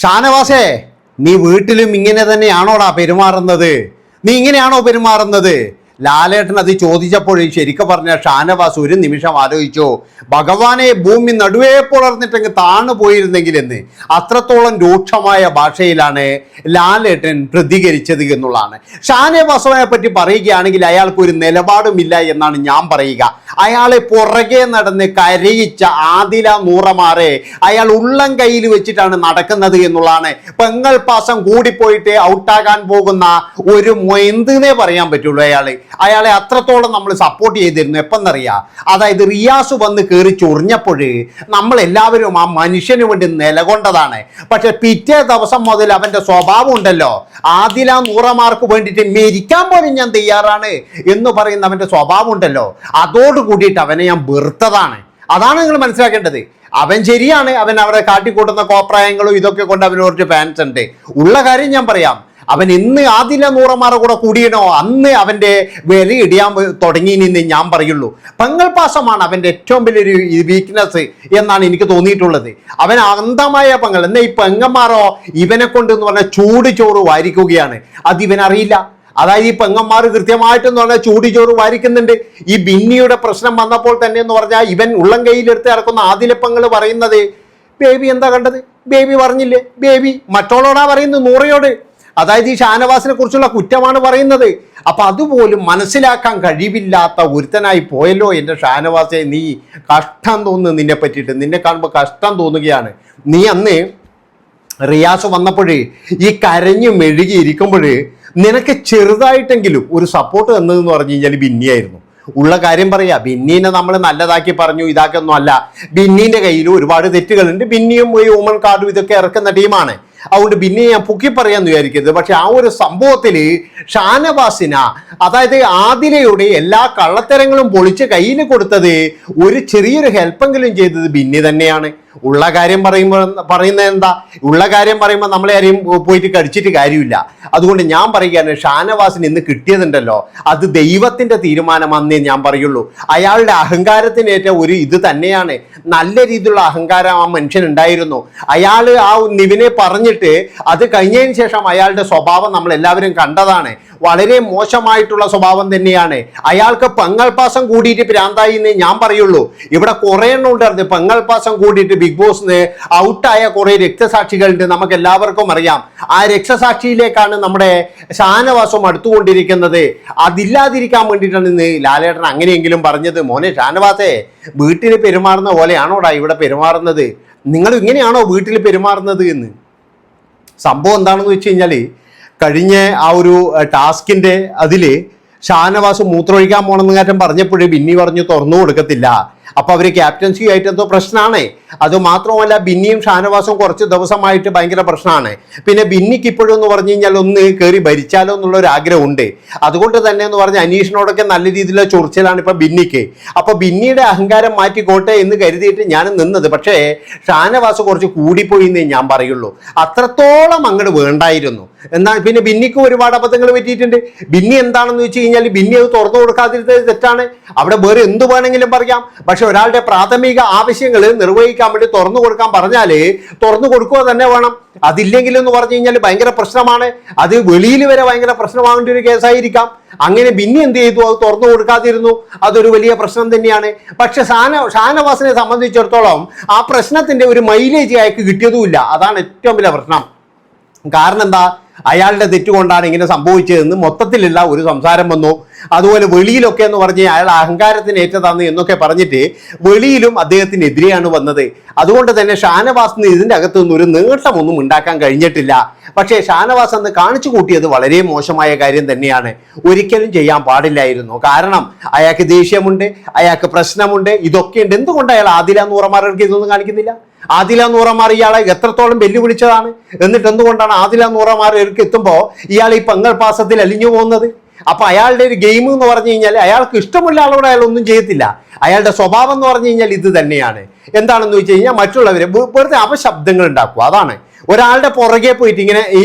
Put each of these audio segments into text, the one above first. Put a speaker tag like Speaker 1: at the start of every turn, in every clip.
Speaker 1: ഷാനവാസേ നീ വീട്ടിലും ഇങ്ങനെ തന്നെയാണോടാ പെരുമാറുന്നത്? നീ ഇങ്ങനെയാണോ പെരുമാറുന്നത്? ലാലേട്ടൻ അത് ചോദിച്ചപ്പോൾ ശരിക്കും പറഞ്ഞ ഷാനവാസ് ഒരു നിമിഷം ആലോചിച്ചു. ഭഗവാനെ ഭൂമി നടുവേ പുലർന്നിട്ടെങ്കിൽ താണു പോയിരുന്നെങ്കിൽ എന്ന്. അത്രത്തോളം രൂക്ഷമായ ഭാഷയിലാണ് ലാലേട്ടൻ പ്രതികരിച്ചത് എന്നുള്ളതാണ്. ഷാനവാസുവിനെ പറ്റി പറയുകയാണെങ്കിൽ അയാൾക്ക് ഒരു നിലപാടുമില്ല എന്നാണ് ഞാൻ പറയുക. അയാളെ പുറകെ നടന്ന് കരയിച്ച ആദില നൂറമാരെ അയാൾ ഉള്ളം കയ്യിൽ വെച്ചിട്ടാണ് നടക്കുന്നത് എന്നുള്ളതാണ്. പെങ്ങൾ പാസം കൂടിപ്പോയിട്ട് ഔട്ടാകാൻ പോകുന്ന ഒരു മൊയന്തിനെ പറയാൻ പറ്റുള്ളൂ അയാൾ. അയാളെ അത്രത്തോളം നമ്മൾ സപ്പോർട്ട് ചെയ്തിരുന്നു. എപ്പെന്നറിയാം? അതായത് റിയാസ് വന്ന് കയറി ചൊറിഞ്ഞപ്പോൾ നമ്മൾ എല്ലാവരും ആ മനുഷ്യന് വേണ്ടി നിലകൊണ്ടതാണ്. പക്ഷെ പിറ്റേ ദിവസം മുതൽ അവന്റെ സ്വഭാവം ഉണ്ടല്ലോ. ആദില നൂറമാർക്ക് വേണ്ടിയിട്ട് മരിക്കാൻ പോലും ഞാൻ തയ്യാറാണ് എന്ന് പറയുന്ന അവന്റെ സ്വഭാവം ഉണ്ടല്ലോ. അതോട് കൂടിയിട്ട് അവനെ ഞാൻ വെറുത്തതാണ്. അതാണ് നിങ്ങൾ മനസ്സിലാക്കേണ്ടത്. അവൻ ശരിയാണ്. അവൻ അവരെ കാട്ടിക്കൂട്ടുന്ന കോപ്രായങ്ങളും ഇതൊക്കെ കൊണ്ട് അവന് ഫാൻസ് ഉണ്ട്. ഉള്ള കാര്യം ഞാൻ പറയാം. അവൻ ഇന്ന് ആദില നൂറമാറ കൂടെ കൂടിയണോ അന്ന് അവന്റെ വില ഇടിയാൻ തുടങ്ങി എന്ന് ഞാൻ പറയുള്ളൂ. പെങ്ങൾ പാസമാണ് അവന്റെ ഏറ്റവും വലിയൊരു വീക്ക്നെസ് എന്നാണ് എനിക്ക് തോന്നിയിട്ടുള്ളത്. അവൻ അന്ധമായ പങ്കൾ എന്നാൽ ഈ പെങ്ങന്മാരോ ഇവനെ കൊണ്ട് എന്ന് പറഞ്ഞാൽ ചൂട് ചോറ് വാരിക്കുകയാണ്. അത് ഇവനറിയില്ല അതായത് ഈ പെങ്ങന്മാർ കൃത്യമായിട്ടെന്ന് പറഞ്ഞാൽ ചൂടി ചോറ് വാരിക്കുന്നുണ്ട്. ഈ ബിന്നിയുടെ പ്രശ്നം വന്നപ്പോൾ തന്നെ എന്ന് പറഞ്ഞാൽ ഇവൻ ഉള്ളം കയ്യിലെടുത്ത് ഇറക്കുന്ന ആദിലപ്പങ്ങൾ പറയുന്നത് ബേബി എന്താ കണ്ടത്? ബേബി പറഞ്ഞില്ലേ? ബേബി മറ്റോളോടാ പറയുന്നത്? നൂറയോട്? അതായത് ഈ ഷാനവാസിനെ കുറിച്ചുള്ള കുറ്റമാണ് പറയുന്നത്. അപ്പൊ അതുപോലും മനസ്സിലാക്കാൻ കഴിവില്ലാത്ത ഒരുത്തനായി പോയല്ലോ എന്റെ ഷാനവാസെ. നീ കഷ്ടം തോന്നുന്നു നിന്നെ പറ്റിയിട്ട്. നിന്നെ കാണുമ്പോൾ കഷ്ടം തോന്നുകയാണ്. നീ അന്ന് റിയാസ് വന്നപ്പോഴേ ഈ കരഞ്ഞു മെഴുകി ഇരിക്കുമ്പോൾ നിനക്ക് ചെറുതായിട്ടെങ്കിലും ഒരു സപ്പോർട്ട് തന്നതെന്ന് പറഞ്ഞു കഴിഞ്ഞാൽ ബിന്നിയായിരുന്നു. ഉള്ള കാര്യം പറയാ. ബിന്നീനെ നമ്മൾ നല്ലതാക്കി പറഞ്ഞു ഇതാക്കൊന്നും അല്ല. ബിന്നീന്റെ കയ്യിൽ ഒരുപാട് തെറ്റുകളുണ്ട്. ബിന്നിയും ഈ വുമൺ കാർഡും ഇതൊക്കെ ഇറക്കുന്ന ടീമാണ് അതുകൊണ്ട് പിന്നെ ഞാൻ പൊക്കി പറയാന്ന് വിചാരിക്കരുത്. പക്ഷെ ആ ഒരു സംഭവത്തിൽ ഷാനവാസിന അതായത് ആദിലയുടെ എല്ലാ കള്ളത്തരങ്ങളും പൊളിച്ച് കയ്യിൽ കൊടുത്തത് ഒരു ചെറിയൊരു ഹെൽപ്പെങ്കിലും ചെയ്തത് ബിന്നി തന്നെയാണ്. ഉള്ള കാര്യം പറയുമ്പോൾ പറയുന്നത് എന്താ? ഉള്ള കാര്യം പറയുമ്പോൾ നമ്മളെ ആരെയും പോയിട്ട് കടിച്ചിട്ട് കാര്യമില്ല. അതുകൊണ്ട് ഞാൻ പറയുകയാണ് ഷാനവാസിന് ഇന്ന് കിട്ടിയതുണ്ടല്ലോ. അത് ദൈവത്തിന്റെ തീരുമാനമാണെന്നേ ഞാൻ പറയുള്ളൂ. അയാളുടെ അഹങ്കാരത്തിനേറ്റ ഒരു ഇത് തന്നെയാണ്. നല്ല രീതിയിലുള്ള അഹങ്കാരം ആ മനുഷ്യൻ ഉണ്ടായിരുന്നു. അയാൾ ആ നിവിനെ പറഞ്ഞിട്ട് അത് കഴിഞ്ഞതിന് ശേഷം അയാളുടെ സ്വഭാവം നമ്മൾ എല്ലാവരും കണ്ടതാണ്. വളരെ മോശമായിട്ടുള്ള സ്വഭാവം തന്നെയാണ്. അയാൾക്ക് പങ്ങൽപാസം കൂടിയിട്ട് പ്രാന്തായി എന്നേ ഞാൻ പറയുള്ളൂ. ഇവിടെ കുറേ എണ്ണം ഉണ്ടായിരുന്നു പങ്ങൽപാസം കൂടിയിട്ട് ബിഗ് ബോസിനെ ഔട്ടായ കുറേ രക്തസാക്ഷികളുണ്ട്. നമുക്ക് എല്ലാവർക്കും അറിയാം. ആ രക്തസാക്ഷിയിലേക്കാണ് നമ്മുടെ ഷാനവാസം അടുത്തുകൊണ്ടിരിക്കുന്നത്. അതില്ലാതിരിക്കാൻ വേണ്ടിയിട്ടാണ് ഇന്ന് ലാലേട്ടൻ അങ്ങനെയെങ്കിലും പറഞ്ഞത്. മോനെ ഷാനവാസേ വീട്ടിൽ പെരുമാറുന്ന പോലെയാണോടാ ഇവിടെ പെരുമാറുന്നത്? നിങ്ങൾ ഇങ്ങനെയാണോ വീട്ടിൽ പെരുമാറുന്നത് എന്ന്? സംഭവം എന്താണെന്ന് വെച്ച് കഴിഞ്ഞാൽ കഴിഞ്ഞ ആ ഒരു ടാസ്കിന്റെ അതിൽ ഷാനവാസ് മൂത്രമൊഴിക്കാൻ പോകണമെന്ന് കാര്യം പറഞ്ഞപ്പോഴേ ബിന്നി പറഞ്ഞു തുറന്നു കൊടുക്കത്തില്ല. അപ്പോൾ അവർ ക്യാപ്റ്റൻസി ആയിട്ട് എന്തോ പ്രശ്നമാണ് അത് മാത്രമല്ല ബിന്നിയും ഷാനവാസും കുറച്ച് ദിവസമായിട്ട് ഭയങ്കര പ്രശ്നമാണ് പിന്നെ ബിന്നിക്ക് ഇപ്പോഴും എന്ന് പറഞ്ഞു കഴിഞ്ഞാൽ ഒന്ന് കയറി ഭരിച്ചാലോ എന്നുള്ള ഒരു ആഗ്രഹമുണ്ട്. അതുകൊണ്ട് തന്നെ എന്ന് പറഞ്ഞാൽ അനീഷിനോടൊക്കെ നല്ല രീതിയിലുള്ള ചൊറിച്ചിലാണ് ഇപ്പൊ ബിന്നിക്ക്. അപ്പോൾ ബിന്നിയുടെ അഹങ്കാരം മാറ്റിക്കോട്ടെ എന്ന് കരുതിയിട്ട് ഞാൻ നിന്നത്. പക്ഷേ ഷാനവാസ് കുറച്ച് കൂടിപ്പോയി എന്നേ ഞാൻ പറയുള്ളൂ. അത്രത്തോളം അങ്ങോട്ട് വേണ്ടായിരുന്നു. എന്നാൽ പിന്നെ ബിന്നിക്കും ഒരുപാട് അബദ്ധങ്ങൾ പറ്റിയിട്ടുണ്ട്. ബിന്നി എന്താണെന്ന് വെച്ച് കഴിഞ്ഞാൽ ബിന്നി അത് തുറന്നു കൊടുക്കാതിരുന്നത് തെറ്റാണ്. അവിടെ വേറെ എന്ത് വേണമെങ്കിലും പറയാം. പക്ഷെ ഒരാളുടെ പ്രാഥമിക ആവശ്യങ്ങൾ നിർവഹിക്കാൻ വേണ്ടി തുറന്നു കൊടുക്കാൻ പറഞ്ഞാൽ തുറന്നു കൊടുക്കുക തന്നെ വേണം. അതില്ലെങ്കിൽ എന്ന് പറഞ്ഞു കഴിഞ്ഞാൽ ഭയങ്കര പ്രശ്നമാണ്. അത് വെളിയിൽ വരെ ഭയങ്കര പ്രശ്നമാകേണ്ട ഒരു കേസായിരിക്കാം. അങ്ങനെ ബിന്നി എന്ത് ചെയ്തു? അത് തുറന്നു കൊടുക്കാതിരുന്നു. അതൊരു വലിയ പ്രശ്നം തന്നെയാണ്. പക്ഷെ ഷാന ഷാനവാസിനെ സംബന്ധിച്ചിടത്തോളം ആ പ്രശ്നത്തിന്റെ ഒരു മൈലേജ് അയാൾക്ക് കിട്ടിയതുമില്ല. അതാണ് ഏറ്റവും വലിയ പ്രശ്നം. കാരണം എന്താ? അയാളുടെ തെറ്റുകൊണ്ടാണ് ഇങ്ങനെ സംഭവിച്ചതെന്ന് മൊത്തത്തിലുള്ള ഒരു സംസാരം വന്നു. അതുപോലെ വെളിയിലൊക്കെ എന്ന് പറഞ്ഞ് അയാൾ അഹങ്കാരത്തിന് ഏറ്റതാണ് എന്നൊക്കെ പറഞ്ഞിട്ട് വെളിയിലും അദ്ദേഹത്തിനെതിരെയാണ് വന്നത്. അതുകൊണ്ട് തന്നെ ഷാനവാസിന് ഇതിന്റെ അകത്തു നിന്ന് ഒരു നേട്ടമൊന്നും ഉണ്ടാക്കാൻ കഴിഞ്ഞിട്ടില്ല. പക്ഷേ ഷാനവാസ് അന്ന് കാണിച്ചു കൂട്ടിയത് വളരെ മോശമായ കാര്യം തന്നെയാണ്. ഒരിക്കലും ചെയ്യാൻ പാടില്ലായിരുന്നു. കാരണം അയാൾക്ക് ദേഷ്യമുണ്ട് അയാൾക്ക് പ്രശ്നമുണ്ട് ഇതൊക്കെ ഉണ്ട്. എന്തുകൊണ്ട് അയാൾ ആദില നൂറമാർക്ക് ഇതൊന്നും കാണിക്കുന്നില്ല? ആദില നൂറമാർ ഇയാളെ എത്രത്തോളം വെല്ലുവിളിച്ചതാണ്? എന്നിട്ട് എന്തുകൊണ്ടാണ് ആദില നൂറമാർക്ക് എത്തുമ്പോൾ ഇയാൾ ഈ പങ്ങൾ പാസത്തിൽ അലിഞ്ഞു പോകുന്നത്? അപ്പൊ അയാളുടെ ഒരു ഗെയിം എന്ന് പറഞ്ഞു കഴിഞ്ഞാൽ അയാൾക്ക് ഇഷ്ടമുള്ള ആളോട് അയാൾ ഒന്നും ചെയ്യത്തില്ല. അയാളുടെ സ്വഭാവം എന്ന് പറഞ്ഞു കഴിഞ്ഞാൽ ഇത് തന്നെയാണ്. എന്താണെന്ന് വെച്ച് കഴിഞ്ഞാൽ മറ്റുള്ളവരെ വെറുതെ അപശബ്ദങ്ങൾ ഉണ്ടാക്കുക. അതാണ്. ഒരാളുടെ പുറകെ പോയിട്ട് ഇങ്ങനെ ഈ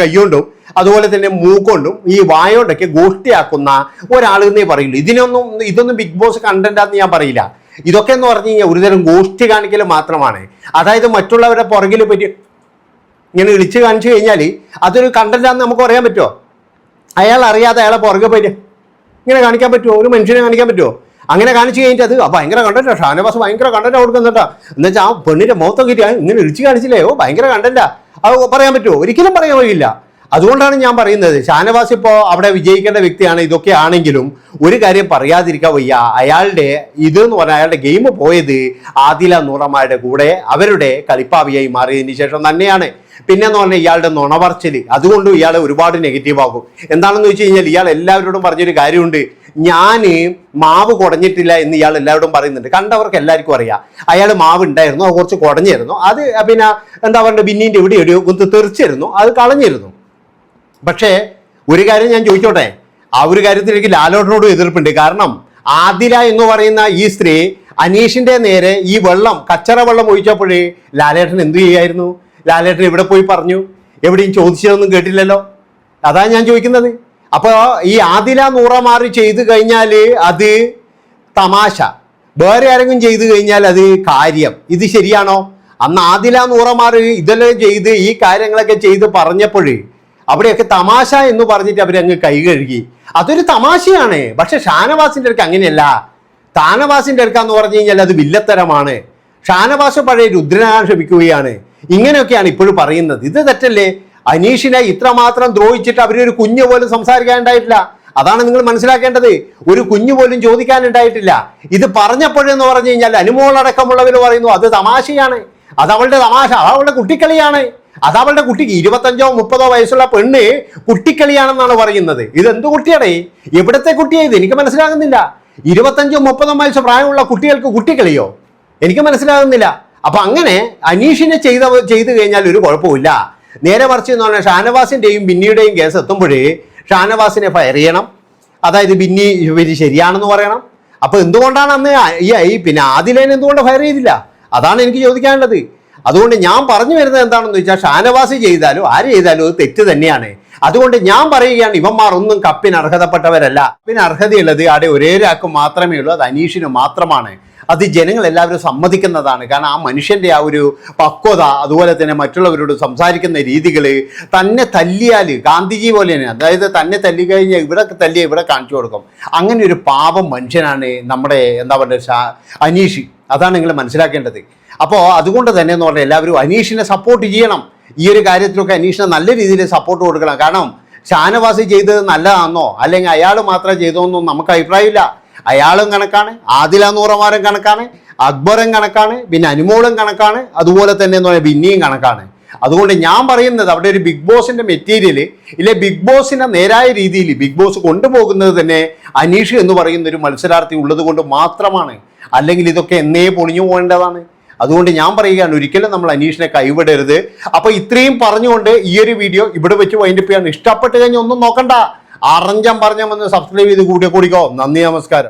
Speaker 1: കൈകൊണ്ടും അതുപോലെ തന്നെ മൂക്കൊണ്ടും ഈ വായോണ്ടൊക്കെ ഗോഷ്ടിയാക്കുന്ന ഒരാൾ എന്നേ പറയുള്ളൂ. ഇതിനൊന്നും ഇതൊന്നും ബിഗ് ബോസ് കണ്ടന്റാന്ന് ഞാൻ പറയില്ല. ഇതൊക്കെ എന്ന് പറഞ്ഞു കഴിഞ്ഞാൽ ഒരുതരം ഗോഷ്ടി കാണിക്കൽ മാത്രമാണ്. അതായത് മറ്റുള്ളവരുടെ പുറകിൽ പറ്റി ഇങ്ങനെ വിളിച്ച് കാണിച്ചു കഴിഞ്ഞാൽ അതൊരു കണ്ടന്റാന്ന് നമുക്ക് പറയാൻ പറ്റുമോ അയാൾ അറിയാതെ അയാളെ പുറകെ പോയിട്ട് ഇങ്ങനെ കാണിക്കാൻ പറ്റുമോ ഒരു മനുഷ്യനെ കാണിക്കാൻ പറ്റുമോ അങ്ങനെ കാണിച്ചു കഴിഞ്ഞിട്ട് അത് ഭയങ്കര കണ്ടന്റാ ഷാനവാസ് ഭയങ്കര കണ്ടന്റ് കൊടുക്കുന്നുണ്ടാ എന്നുവെച്ചാൽ ആ പെണ്ണിന്റെ മുഖത്തൊക്കെ ഇങ്ങനെ ഇടിച്ച് കാണിച്ചില്ലേ? ഓ ഭയങ്കര കണ്ടന്റാ അത് പറയാൻ പറ്റുമോ ഒരിക്കലും പറയാൻ കഴിയില്ല അതുകൊണ്ടാണ് ഞാൻ പറയുന്നത്. ഷാനവാസ് ഇപ്പോൾ അവിടെ വിജയിക്കേണ്ട വ്യക്തിയാണ്. ഇതൊക്കെ ആണെങ്കിലും ഒരു കാര്യം പറയാതിരിക്കാൻ വയ്യ. അയാളുടെ ഇത് എന്ന് പറഞ്ഞാൽ അയാളുടെ ഗെയിം പോയത് ആദില നൂറമ്മയുടെ കൂടെ അവരുടെ കളിപ്പാവിയായി മാറിയതിന് ശേഷം തന്നെയാണ്. പിന്നെ എന്ന് പറഞ്ഞാൽ ഇയാളുടെ നുണപറച്ചിൽ അതുകൊണ്ടും ഇയാൾ ഒരുപാട് നെഗറ്റീവ് ആകും. എന്താണെന്ന് വെച്ച് കഴിഞ്ഞാൽ ഇയാൾ എല്ലാവരോടും പറഞ്ഞൊരു കാര്യമുണ്ട്. ഞാൻ മാവ് കുടഞ്ഞിട്ടില്ല എന്ന് ഇയാൾ എല്ലാവരോടും പറയുന്നുണ്ട്. കണ്ടവർക്ക് എല്ലാവർക്കും അറിയാം. അയാൾ മാവ് ഉണ്ടായിരുന്നു. കുറച്ച് കുടഞ്ഞിരുന്നു. അത് പിന്നെ എന്താ പറയുക ബിന്നീന്റെ ഇവിടെ ഒരു കുത്ത് തെറിച്ചിരുന്നു. അത് കളഞ്ഞിരുന്നു. പക്ഷേ ഒരു കാര്യം ഞാൻ ചോദിച്ചോട്ടെ? ആ ഒരു കാര്യത്തിൽ എനിക്ക് ലാലോട്ടനോട് എതിർപ്പുണ്ട്. കാരണം ആദില എന്ന് പറയുന്ന ഈ സ്ത്രീ അനീഷിന്റെ നേരെ ഈ വെള്ളം കച്ചറ വെള്ളം ഒഴിച്ചപ്പോഴേ ലാലേട്ടൻ എന്തു ചെയ്യായിരുന്നു? ലാലേട്ടൻ ഇവിടെ പോയി പറഞ്ഞു? എവിടെയും ചോദിച്ചതൊന്നും കേട്ടില്ലല്ലോ? അതാ ഞാൻ ചോദിക്കുന്നത്. അപ്പോൾ ഈ ആദില നൂറ മാറി ചെയ്തു കഴിഞ്ഞാൽ അത് തമാശ. വേറെ ആരെങ്കിലും ചെയ്തു കഴിഞ്ഞാൽ അത് കാര്യം. ഇത് ശരിയാണോ? അന്ന് ആദില നൂറ മാറി ഇതെല്ലാം ചെയ്ത് ഈ കാര്യങ്ങളൊക്കെ ചെയ്ത് പറഞ്ഞപ്പോഴേ അവിടെയൊക്കെ തമാശ എന്ന് പറഞ്ഞിട്ട് അവരങ്ങ് കൈ കഴുകി. അതൊരു തമാശയാണ്. പക്ഷെ ഷാനവാസിന്റെ അടുക്ക് അങ്ങനെയല്ല. താനവാസിന്റെ അടുക്കാന്ന് പറഞ്ഞു കഴിഞ്ഞാൽ അത് വില്ലത്തരമാണ്. ഷാനവാസ് പഴയ രുദ്രനാകാൻ ശ്രമിക്കുകയാണ്. ഇങ്ങനെയൊക്കെയാണ് ഇപ്പോഴും പറയുന്നത്. ഇത് തെറ്റല്ലേ? അനീഷിനെ ഇത്രമാത്രം ദ്രോഹിച്ചിട്ട് അവരൊരു കുഞ്ഞു പോലും സംസാരിക്കാനുണ്ടായിട്ടില്ല അതാണ് നിങ്ങൾ മനസ്സിലാക്കേണ്ടത്. ഒരു കുഞ്ഞു പോലും ചോദിക്കാനുണ്ടായിട്ടില്ല ഇത് പറഞ്ഞപ്പോഴെന്ന് പറഞ്ഞു കഴിഞ്ഞാൽ അനുമോളടക്കമുള്ളവർ പറയുന്നു അത് തമാശയാണ്. അത് അവളുടെ തമാശ അത് അവളുടെ കുട്ടിക്കളിയാണ്. അത് അവളുടെ കുട്ടിക്ക് ഇരുപത്തഞ്ചോ മുപ്പതോ വയസ്സുള്ള പെണ്ണ് കുട്ടിക്കളിയാണെന്നാണ് പറയുന്നത്. ഇത് എന്ത് കുട്ടിയാടേ? എവിടത്തെ കുട്ടിയാ ഇത്? എനിക്ക് മനസ്സിലാകുന്നില്ല. ഇരുപത്തഞ്ചോ മുപ്പതോ വയസ്സ് പ്രായമുള്ള കുട്ടികൾക്ക് കുട്ടിക്കളിയോ? എനിക്ക് മനസ്സിലാകുന്നില്ല. അപ്പൊ അങ്ങനെ അനീഷിനെ ചെയ്ത ചെയ്തു കഴിഞ്ഞാൽ ഒരു കുഴപ്പമില്ല നേരെ മറിച്ച് എന്ന് പറഞ്ഞാൽ ഷാനവാസിന്റെയും ബിന്നിയുടെയും കേസ് എത്തുമ്പോഴേ ഷാനവാസിനെ ഫയർ ചെയ്യണം. അതായത് ബിന്നി ഇവർ ശരിയാണെന്ന് പറയണം. അപ്പൊ എന്തുകൊണ്ടാണ് അന്ന് ഈ പിന്നെ ആദിലേനെ എന്തുകൊണ്ട് ഫയർ ചെയ്തില്ല? അതാണ് എനിക്ക് ചോദിക്കാനുള്ളത്. അതുകൊണ്ട് ഞാൻ പറഞ്ഞു വരുന്നത് എന്താണെന്ന് വെച്ചാൽ ഷാനവാസി ചെയ്താലും ആര് ചെയ്താലും അത് തെറ്റ് തന്നെയാണ്. അതുകൊണ്ട് ഞാൻ പറയുകയാണ് ഇവന്മാർ ഒന്നും കപ്പിന് അർഹതപ്പെട്ടവരല്ല. കപ്പിന് അർഹതയുള്ളത് അവിടെ ഒരേ ഒരാൾക്ക് മാത്രമേ ഉള്ളൂ അത് അനീഷിന് മാത്രമാണ്. അത് ജനങ്ങൾ എല്ലാവരും സമ്മതിക്കുന്നതാണ്. കാരണം ആ മനുഷ്യന്റെ ആ ഒരു പക്വത അതുപോലെ തന്നെ മറ്റുള്ളവരോട് സംസാരിക്കുന്ന രീതികൾ തന്നെ തല്ലിയാൽ ഗാന്ധിജി പോലെ തന്നെ അതായത് തന്നെ തല്ലി കഴിഞ്ഞാൽ ഇവിടെ തല്ലിയ ഇവിടെ കാണിച്ചു കൊടുക്കും. അങ്ങനെ ഒരു പാപം മനുഷ്യനാണ് നമ്മുടെ എന്താ പറയുക അനീഷ്. അതാണ് നിങ്ങൾ മനസ്സിലാക്കേണ്ടത്. അപ്പോൾ അതുകൊണ്ട് തന്നെ എന്ന് പറഞ്ഞാൽ എല്ലാവരും അനീഷിനെ സപ്പോർട്ട് ചെയ്യണം. ഈ ഒരു കാര്യത്തിലൊക്കെ അനീഷിനെ നല്ല രീതിയിൽ സപ്പോർട്ട് കൊടുക്കണം. കാരണം ഷാനവാസി ചെയ്തത് നല്ലതാണെന്നോ അല്ലെങ്കിൽ അയാൾ മാത്രം ചെയ്തോന്നോ നമുക്ക് അഭിപ്രായമില്ല. അയാളും കണക്കാണ് ആദില നൂറമാരും കണക്കാണ് അക്ബറും കണക്കാണ് പിന്നെ അനുമോളും കണക്കാണ് അതുപോലെ തന്നെ എന്ന് പറഞ്ഞാൽ ബിന്നിയും കണക്കാണ്. അതുകൊണ്ട് ഞാൻ പറയുന്നത് അവിടെ ഒരു ബിഗ് ബോസിന്റെ മെറ്റീരിയൽ ഇല്ലെ ബിഗ് ബോസിനെ നേരായ രീതിയിൽ ബിഗ് ബോസ് കൊണ്ടുപോകുന്നത് തന്നെ അനീഷ് എന്ന് പറയുന്ന ഒരു മത്സരാർത്ഥി ഉള്ളത് കൊണ്ട് മാത്രമാണ്. അല്ലെങ്കിൽ ഇതൊക്കെ എന്നേ പൊളിഞ്ഞു പോകേണ്ടതാണ്. അതുകൊണ്ട് ഞാൻ പറയുകയാണ് ഒരിക്കലും നമ്മൾ അനീഷിനെ കൈവിടരുത്. അപ്പൊ ഇത്രയും പറഞ്ഞുകൊണ്ട് ഈ ഒരു വീഡിയോ ഇവിടെ വെച്ച് വൈൻഡപ്പ് ചെയ്യാൻ ഇഷ്ടപ്പെട്ട് കഴിഞ്ഞാൽ ഒന്നും നോക്കണ്ട. അറഞ്ചം പറഞ്ഞാൽ വന്ന് സബ്സ്ക്രൈബ് ചെയ്ത് കൂടിയ കൂടിക്കോ നന്ദി നമസ്കാരം.